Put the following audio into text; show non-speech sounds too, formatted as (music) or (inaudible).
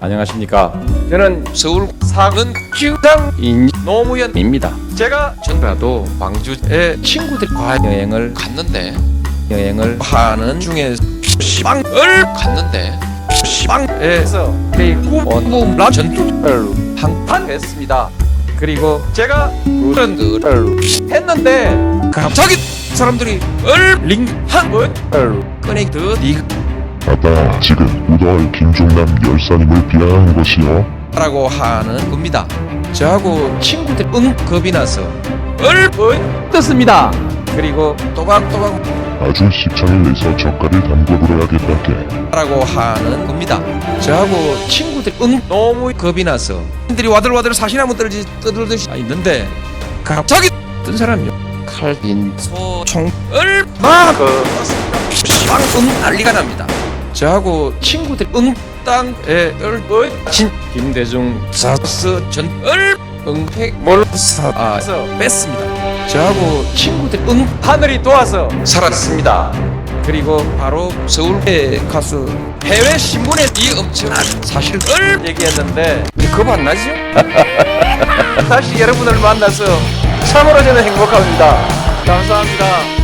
안녕하십니까. 저는 서울 사근 주상인 노무현 입니다. 제가 전라도 광주에 친구들과 여행을 갔는데 여행을 하는 중에 시방을 갔는데 시방에서 페이구 원무라 전투를 한판 했습니다. 그리고 제가 그런 걸를 했는데 갑자기 사람들이 얼링한 꺼내 드 니가 아빠 지금 우덜 김종남 열사님을 비하하는 것이요 라고 하는 겁니다. 저하고 친구들 응 겁이 나서 얼 떴습니다. 그리고 또박또박 아주 십창을 내서 젓갈을 담궈 불어야겠다께 라고 하는 겁니다. 저하고 친구들 응 너무 겁이 나서 들이 와들와들 사시나무 떨지 떠들듯이 있는데 갑자기 어떤 사람이요 칼인 소총을 막 빵응 난리가 납니다. 저하고 친구들 응 땅에 얼진 김대중 사스 전을 응팩 몰사아서 뺐습니다. 저하고 친구들 응 하늘이 도와서 살았습니다. 그리고 바로 서울에 가서 해외 신문에 이 엄청난 사실을 얘기했는데 겁안 나죠? (laughs) 다시 여러분을 만나서 참으로 저는 행복합니다. 감사합니다.